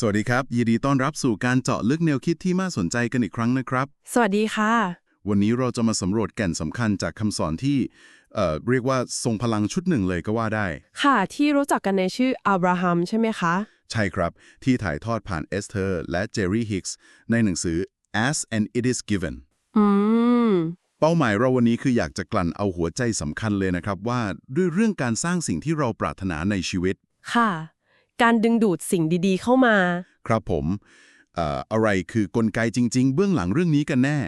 สวัสดีครับ ยินดีต้อนรับสู่การเจาะลึกแนวคิดที่น่าสนใจกันอีกครั้งนะครับ สวัสดีค่ะ วันนี้เราจะมาสำรวจแก่นสำคัญจากคำสอนที่เอ่อเรียกว่าทรงพลังชุดหนึ่งเลยก็ว่าได้ ค่ะที่รู้จักกันในชื่ออับราฮัมใช่ไหมคะ ใช่ครับ ที่ถ่ายทอดผ่านเอสเธอร์และเจอรี่ฮิกส์ในหนังสือ As and It Is Given อืม เป้าหมายเราวันนี้คืออยากจะกลั่นเอาหัวใจสำคัญเลยนะครับว่าด้วยเรื่องการสร้างสิ่งที่เราปรารถนาในชีวิต ค่ะ การดึงดูดสิ่งดีๆ เข้ามา ครับผมเอ่ออะไรคือกลไกจริง ๆ เบื้องหลังเรื่องนี้กันแน่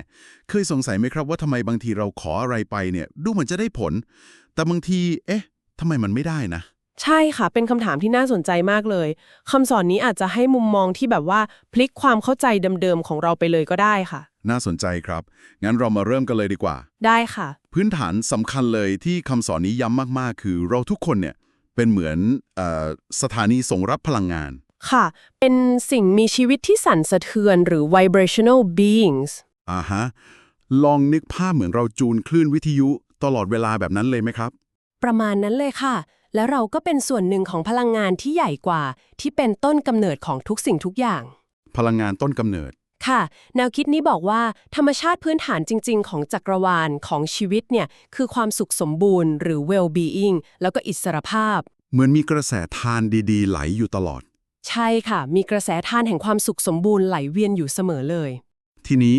เคยสงสัยไหมครับว่าทำไมบางทีเราขออะไรไปเนี่ยดูเหมือนจะได้ผล แต่บางที เอ๊ะทำไมมันไม่ได้นะ ใช่ค่ะ เป็นคำถามที่น่าสนใจมากเลยคำสอนนี้อาจจะให้มุมมองที่แบบว่าพลิกความเข้าใจเดิมๆของเราไปเลยก็ได้ค่ะ น่าสนใจครับ งั้นเรามาเริ่มกันเลยดีกว่า ได้ค่ะ พื้นฐานสำคัญเลยที่คำสอนนี้ย้ำมากๆ คือเราทุกคนเนี่ย เป็นเหมือนเออสถานีส่งรับพลังงาน ค่ะ เป็นสิ่งมีชีวิตที่สั่นสะเทือนหรือ vibrational beings อ่าฮะ ลองนึกภาพเหมือนเราจูนคลื่นวิทยุตลอดเวลาแบบนั้นเลยไหมครับ ประมาณนั้นเลยค่ะ แล้วเราก็เป็นส่วนหนึ่งของพลังงานที่ใหญ่กว่า ที่เป็นต้นกำเนิดของทุกสิ่งทุกอย่าง พลังงานต้นกำเนิด ค่ะ แนวคิดนี้บอกว่า ธรรมชาติพื้นฐานจริง ๆ ของจักรวาลของชีวิตเนี่ยคือความสุขสมบูรณ์หรือ well-being แล้วก็อิสรภาพ เหมือนมีกระแสทานดีๆ ไหลอยู่ตลอด ใช่ค่ะ มีกระแสทานแห่งความสุขสมบูรณ์ไหลเวียนอยู่เสมอเลย ทีนี้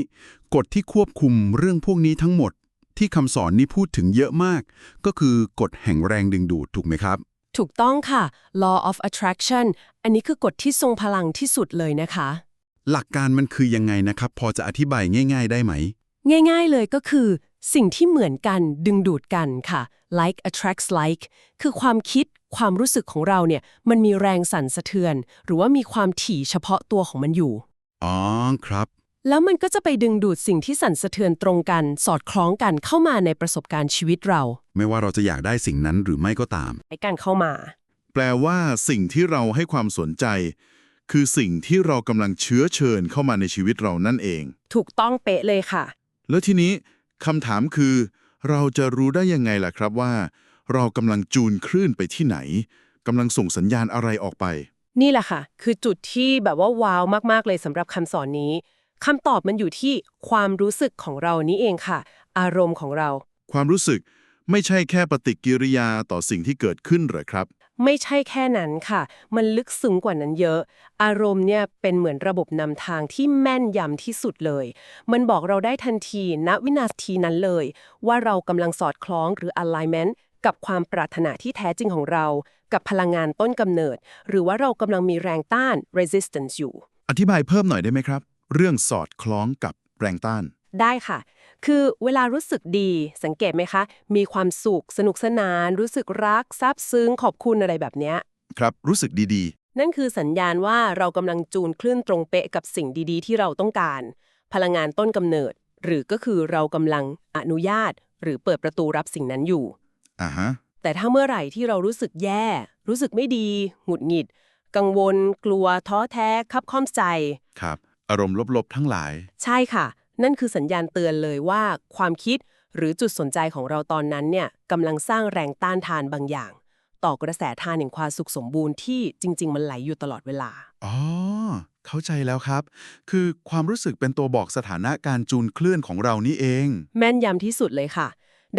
กฎที่ควบคุมเรื่องพวกนี้ทั้งหมด ที่คำสอนนี้พูดถึงเยอะมาก ก็คือกฎแห่งแรงดึงดูดถูกไหมครับ ถูกต้องค่ะ law of attraction อันนี้คือกฎที่ทรงพลังที่สุดเลยนะคะ หลักการมันคือยังไงนะครับ พอจะอธิบายง่าย ๆ ได้ไหม ง่ายๆเลยก็คือ สิ่งที่เหมือนกันดึงดูดกันค่ะ like attracts like คือความคิดความรู้สึกของเราเนี่ย มันมีแรงสั่นสะเทือน หรือว่ามีความถี่เฉพาะตัวของมันอยู่ อ๋อครับ แล้วมันก็จะไปดึงดูดสิ่งที่สั่นสะเทือนตรงกัน สอดคล้องกันเข้ามาในประสบการณ์ชีวิตเราไม่ว่าเราจะอยากได้สิ่งนั้นหรือไม่ก็ตาม ให้กันเข้ามา แปลว่าสิ่งที่เราให้ความสนใจ คือสิ่งที่เรากำลังเชื้อเชิญเข้ามาในชีวิตเรานั่นเอง ถูกต้องเป๊ะเลยค่ะ แล้วทีนี้คำถามคือ เราจะรู้ได้ยังไงล่ะครับว่า เรากำลังจูนคลื่นไปที่ไหนกำลังส่งสัญญาณอะไรออกไป นี่แหละค่ะ คือจุดที่แบบว่าว้าวมากๆเลยสำหรับคำสอนนี้คำตอบมันอยู่ที่ความรู้สึกของเรานี้เองค่ะ อารมณ์ของเรา ความรู้สึกไม่ใช่แค่ปฏิกิริยาต่อสิ่งที่เกิดขึ้นเหรอครับ ไม่ใช่แค่นั้นค่ะ มันลึกซึ้งกว่านั้นเยอะ อารมณ์เนี่ยเป็นเหมือนระบบนำทางที่แม่นยำที่สุดเลย มันบอกเราได้ทันทีณวินาทีนั้นเลย ว่าเรากำลังสอดคล้องหรือ alignment กับความปรารถนาที่แท้จริงของเรา กับพลังงานต้นกำเนิด หรือว่าเรากำลังมีแรงต้าน resistance อยู่ อธิบายเพิ่มหน่อยได้ไหมครับ เรื่องสอดคล้องกับแรงต้าน ได้ค่ะ คือเวลารู้สึกดีสังเกตไหมคะ มีความสุขสนุกสนาน รู้สึกรักซาบซึ้งขอบคุณอะไรแบบเนี้ยครับรู้สึกดีนั่นคือสัญญาณว่าเรากำลังจูนคลื่นตรงเป๊ะกับสิ่งดีๆ ที่เราต้องการ พลังงานต้นกำเนิด หรือก็คือเรากำลังอนุญาต หรือเปิดประตูรับสิ่งนั้นอยู่ ๆอ่าฮะแต่ถ้าเมื่อไหร่ที่เรารู้สึกแย่ รู้สึกไม่ดี หงุดหงิด กังวล กลัว ท้อแท้ คับข้อมใจ ครับ อารมณ์ลบๆทั้งหลาย ใช่ค่ะ นั่นคือสัญญาณเตือนเลยว่า ความคิดหรือจุดสนใจของเราตอนนั้นเนี่ยกำลังสร้างแรงต้านทานบางอย่าง ต่อกระแสทานแห่งความสุขสมบูรณ์ที่จริง ๆ มันไหลอยู่ตลอดเวลา อ๋อ เข้าใจแล้วครับ คือความรู้สึกเป็นตัวบอกสถานะการจูนคลื่นของเรานี่เอง แม่นยำที่สุดเลยค่ะ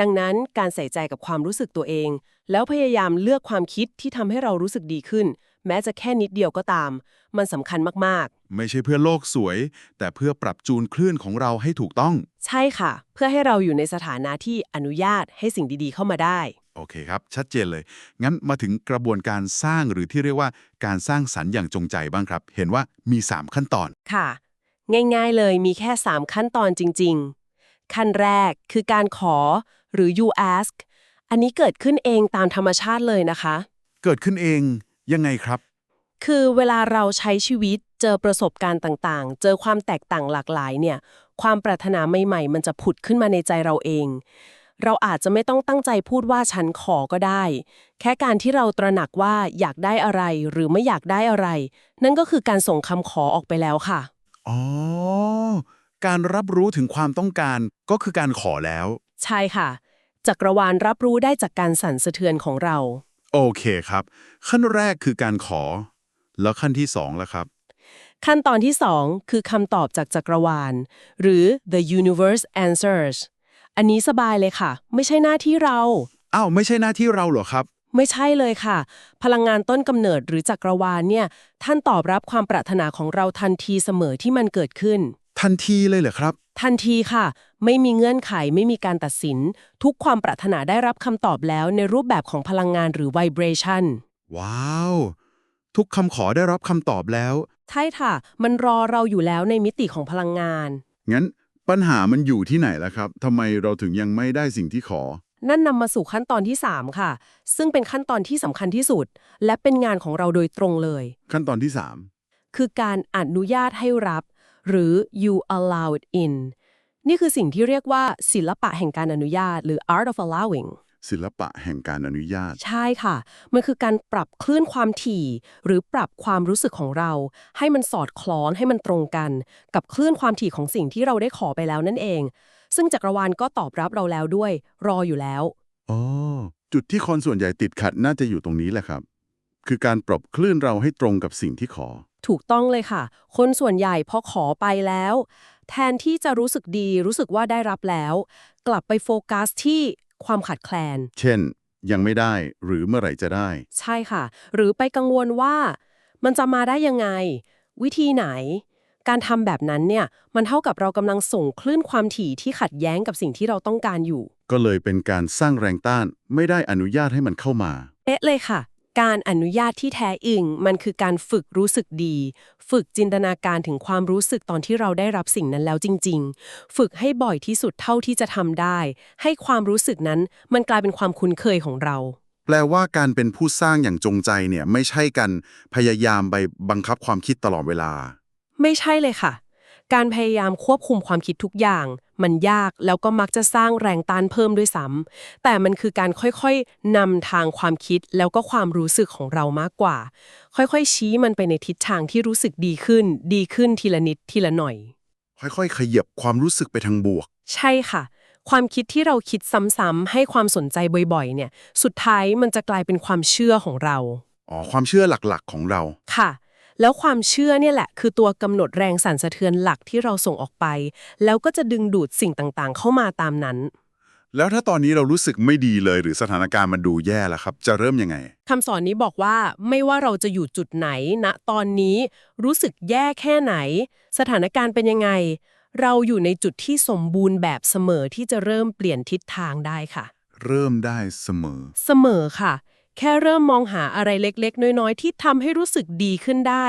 ดังนั้นการใส่ใจกับความรู้สึกตัวเอง แล้วพยายามเลือกความคิดที่ทำให้เรารู้สึกดีขึ้น แม้จะแค่นิดเดียวก็ตาม มันสำคัญมากไม่ใช่เพื่อโลกสวย แต่เพื่อปรับจูนคลื่นของเราให้ถูกต้อง ๆ ใช่ค่ะ เพื่อให้เราอยู่ในสถานะที่อนุญาตให้สิ่งดีๆเข้ามาได้ โอเคครับ ชัดเจนเลย งั้นมาถึงกระบวนการสร้างหรือที่เรียกว่าการสร้างสรรค์อย่างจงใจบ้างครับ เห็นว่ามี 3 ขั้นตอน ค่ะ ง่ายๆเลยมีแค่ 3 ขั้นตอนจริง ๆ ขั้นแรกคือการขอหรือ you ask อันนี้เกิดขึ้นเองตามธรรมชาติเลยนะคะ เกิดขึ้นเองยังไงครับ คือเวลาเราใช้ชีวิตเจอประสบการณ์ต่างๆ เจอความแตกต่างหลากหลายเนี่ย ความปรารถนาใหม่ๆ มันจะผุดขึ้นมาในใจเราเอง เราอาจจะไม่ต้องตั้งใจพูดว่าฉันขอก็ได้ แค่การที่เราตระหนักว่าอยากได้อะไรหรือไม่อยากได้อะไร นั่นก็คือการส่งคำขอออกไปแล้วค่ะ อ๋อ การรับรู้ถึงความต้องการก็คือการขอแล้ว ใช่ค่ะจักรวาลรับรู้ได้จากการสั่นสะเทือนของเรา โอเคครับ ขั้นแรกคือการขอ แล้วขั้นที่สองล่ะครับ ขั้นตอนที่ 2 คือคำตอบจากจักรวาล หรือ the universe answers อันนี้สบายเลยค่ะ ไม่ใช่หน้าที่เรา อ้าว ไม่ใช่หน้าที่เราเหรอครับ ไม่ใช่เลยค่ะ พลังงานต้นกำเนิดหรือจักรวาลเนี่ย ท่านตอบรับความปรารถนาของเราทันทีเสมอที่มันเกิดขึ้น ทันทีเลยเหรอครับ ทันทีค่ะ ไม่มีเงื่อนไขไม่มีการตัดสิน ทุกความปรารถนาได้รับคำตอบแล้วในรูปแบบของพลังงานหรือ vibration ว้าว ทุกคำขอได้รับคำตอบแล้ว ใช่ค่ะ มันรอเราอยู่แล้วในมิติของพลังงาน งั้นปัญหามันอยู่ที่ไหนล่ะครับทำไมเราถึงยังไม่ได้สิ่งที่ขอ นั่นนำมาสู่ขั้นตอนที่ 3 ค่ะ ซึ่งเป็นขั้นตอนที่สำคัญที่สุด และเป็นงานของเราโดยตรงเลย ขั้นตอนที่คือการอนุญาตให้รับ หรือ you allow it in นี่คือสิ่งที่เรียกว่าศิลปะแห่งการอนุญาต หรือ art of allowing 3 ศิลปะแห่งการอนุญาต ใช่ค่ะ มันคือการปรับคลื่นความถี่ หรือปรับความรู้สึกของเรา ให้มันสอดคล้องให้มันตรงกัน กับคลื่นความถี่ของสิ่งที่เราได้ขอไปแล้วนั่นเอง ซึ่งจักรวาลก็ตอบรับเราแล้วด้วย รออยู่แล้วอ๋อจุดที่คนส่วนใหญ่ติดขัดน่าจะอยู่ตรงนี้แหละครับ คือการปรับคลื่นเราให้ตรงกับสิ่งที่ขอ ถูกต้องเลยค่ะ คนส่วนใหญ่พอขอไปแล้ว แทนที่จะรู้สึกดีรู้สึกว่าได้รับแล้ว กลับไปโฟกัสที่ ความขาดแคลน เช่น ยังไม่ได้หรือเมื่อไหร่จะได้ ใช่ค่ะ หรือไปกังวลว่า มันจะมาได้ยังไง วิธีไหน การทำแบบนั้นเนี่ย มันเท่ากับเรากำลังส่งคลื่นความถี่ที่ขัดแย้งกับสิ่งที่เราต้องการอยู่ ก็เลยเป็นการสร้างแรงต้านไม่ได้อนุญาตให้มันเข้ามา เอ๊ะเลยค่ะ การอนุญาตที่แท้อึงมันคือการฝึกรู้สึกดี ฝึกจินตนาการถึงความรู้สึกตอนที่เราได้รับสิ่งนั้นแล้วจริง ๆ ฝึกให้บ่อยที่สุดเท่าที่จะทำได้ ให้ความรู้สึกนั้นมันกลายเป็นความคุ้นเคยของเรา แปลว่าการเป็นผู้สร้างอย่างจงใจเนี่ยไม่ใช่การพยายามไปบังคับความคิดตลอดเวลา ไม่ใช่เลยค่ะ การพยายามควบคุมความคิดทุกอย่าง มันยากแล้วก็มักจะสร้างแรงต้านเพิ่มด้วยซ้ำแต่มันคือการค่อยๆนำทางความคิดแล้วก็ความรู้สึกของเรามากกว่า ค่อยๆ ชี้มันไปในทิศทางที่รู้สึกดีขึ้น ดีขึ้นทีละนิดทีละหน่อย ค่อยๆ ขยับความรู้สึกไปทางบวก ใช่ค่ะ ความคิดที่เราคิดซ้ำๆให้ความสนใจบ่อยๆ เนี่ย สุดท้ายมันจะกลายเป็นความเชื่อของเรา อ๋อ ความเชื่อหลักๆ ของเรา ค่ะ แล้วความเชื่อเนี่ยแหละ คือตัวกำหนดแรงสั่นสะเทือนหลักที่เราส่งออกไป แล้วก็จะดึงดูดสิ่งต่างๆ เข้ามาตามนั้น แล้วถ้าตอนนี้เรารู้สึกไม่ดีเลย หรือสถานการณ์มันดูแย่แล้วครับ จะเริ่มยังไงคำสอนนี้บอกว่าไม่ว่าเราจะอยู่จุดไหนณตอนนี้รู้สึกแย่แค่ไหน สถานการณ์เป็นยังไง เราอยู่ในจุดที่สมบูรณ์แบบเสมอที่จะเริ่มเปลี่ยนทิศทางได้ค่ะ เริ่มได้เสมอ เสมอค่ะ แค่เริ่มมองหาอะไรเล็กๆ น้อยๆ ที่ทำให้รู้สึกดีขึ้นได้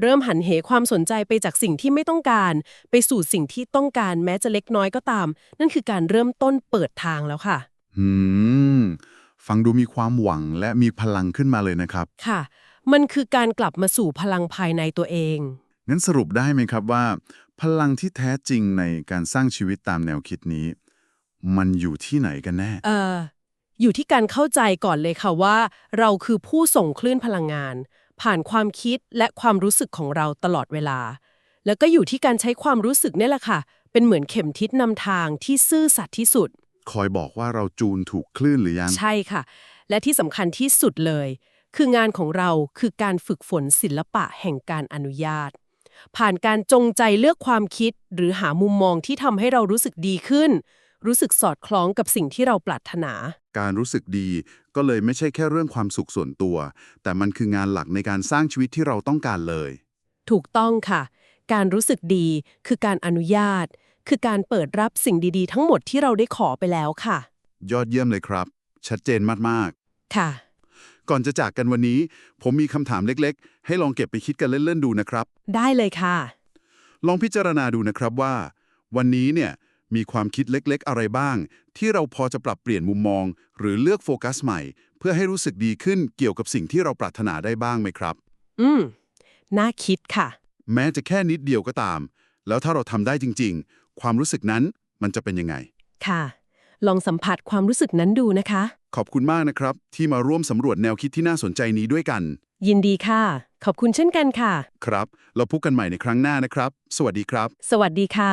เริ่มหันเหความสนใจไปจากสิ่งที่ไม่ต้องการ ไปสู่สิ่งที่ต้องการแม้จะเล็กน้อยก็ตาม นั่นคือการเริ่มต้นเปิดทางแล้วค่ะ อืม ฟังดูมีความหวังและมีพลังขึ้นมาเลยนะครับ ค่ะ มันคือการกลับมาสู่พลังภายในตัวเอง งั้นสรุปได้ไหมครับว่า พลังที่แท้จริงในการสร้างชีวิตตามแนวคิดนี้ มันอยู่ที่ไหนกันแน่ เอ่อ อยู่ที่การเข้าใจก่อนเลยค่ะว่า เราคือผู้ส่งคลื่นพลังงาน ผ่านความคิดและความรู้สึกของเราตลอดเวลา แล้วก็อยู่ที่การใช้ความรู้สึกเนี่ยแหละค่ะ เป็นเหมือนเข็มทิศนำทางที่ซื่อสัตย์ที่สุด คอยบอกว่าเราจูนถูกคลื่นหรือยัง ใช่ค่ะ และที่สำคัญที่สุดเลย คืองานของเราคือการฝึกฝนศิลปะแห่งการอนุญาต ผ่านการจงใจเลือกความคิดหรือหามุมมองที่ทำให้เรารู้สึกดีขึ้น รู้สึกสอดคล้องกับสิ่งที่เราปรารถนา การรู้สึกดีก็เลยไม่ใช่แค่เรื่องความสุขส่วนตัว แต่มันคืองานหลักในการสร้างชีวิตที่เราต้องการเลย ถูกต้องค่ะ การรู้สึกดีคือการอนุญาต คือการเปิดรับสิ่งดีๆ ทั้งหมดที่เราได้ขอไปแล้วค่ะ ยอดเยี่ยมเลยครับ ชัดเจนมากค่ะๆก่อนจะจากกันวันนี้ ผมมีคำถามเล็กๆ ให้ลองเก็บไปคิดกันเล่นๆดูนะครับ ได้เลยค่ะ ลองพิจารณาดูนะครับว่า วันนี้เนี่ย มีความคิดเล็กๆ อะไรบ้าง ที่เราพอจะปรับเปลี่ยนมุมมอง หรือเลือกโฟกัสใหม่ เพื่อให้รู้สึกดีขึ้นเกี่ยวกับสิ่งที่เราปรารถนาได้บ้างไหมครับ อืม น่าคิดค่ะ แม้จะแค่นิดเดียวก็ตาม แล้วถ้าเราทำได้จริง ๆ ความรู้สึกนั้นมันจะเป็นยังไง ค่ะ ลองสัมผัสความรู้สึกนั้นดูนะคะ ขอบคุณมากนะครับ ที่มาร่วมสำรวจแนวคิดที่น่าสนใจนี้ด้วยกัน ยินดีค่ะ ขอบคุณเช่นกันค่ะ ครับ เราพบกันใหม่ในครั้งหน้านะครับ สวัสดีครับ สวัสดีค่ะ